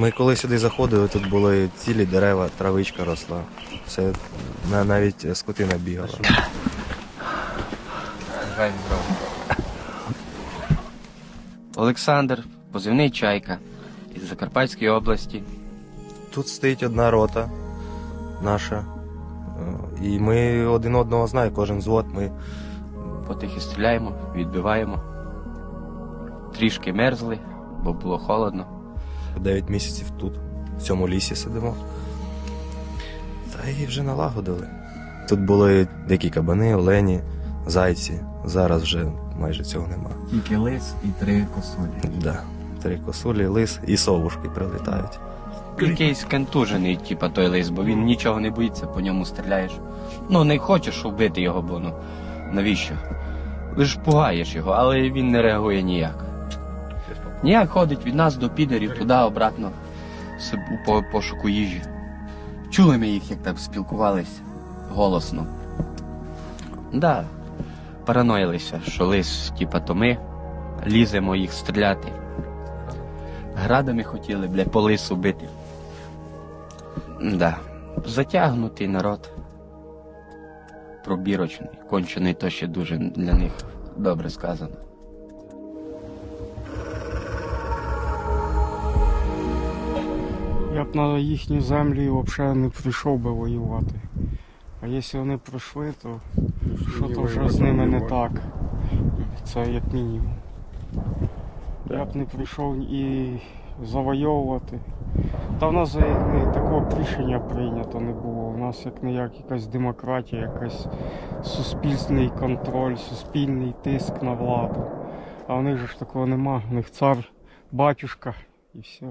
Ми коли сюди заходили, тут були цілі дерева, травичка росла. Це навіть скотина бігала. Олександр, позивний Чайка із Закарпатської області. Тут стоїть одна рота наша. е, І ми один одного знаємо, кожен взвод. Ми Потихи стріляємо, відбиваємо. Трішки мерзли, бо було холодно. 9 місяців тут, в цьому лісі сидимо. Та і вже налагодили. Тут були дикі кабани, олені, зайці. Зараз вже майже цього нема. Тільки лис і три косулі. Да. Три косулі, лис і совушки прилітають. Якийсь контужений, типа той лис, бо він нічого не боїться, по ньому стріляєш. Ну, не хочеш вбити його, бо ну навіщо? Лиш пугаєш його, але він не реагує ніяк. Ніяк ходить від нас до підерів, туди, обратно, у по- пошуку їжі. Чули ми їх, як там спілкувались голосно. Да, параноїлися, що лис, типа, то ми ліземо їх стріляти. Градами хотіли, бля, по лису бити. Да. Затягнутий народ. Пробірочний, кончений, то ще дуже для них добре сказано. Б на їхню землю взагалі не прийшов би воювати. А якщо вони прийшли, то що то вже з ними не так. Це як мінімум. Я б не прийшов і завойовувати. Та в нас такого рішення прийнято не було. У нас як не як якась демократія, якась суспільний контроль, суспільний тиск на владу. А в них же ж такого нема. У них цар, батюшка і все.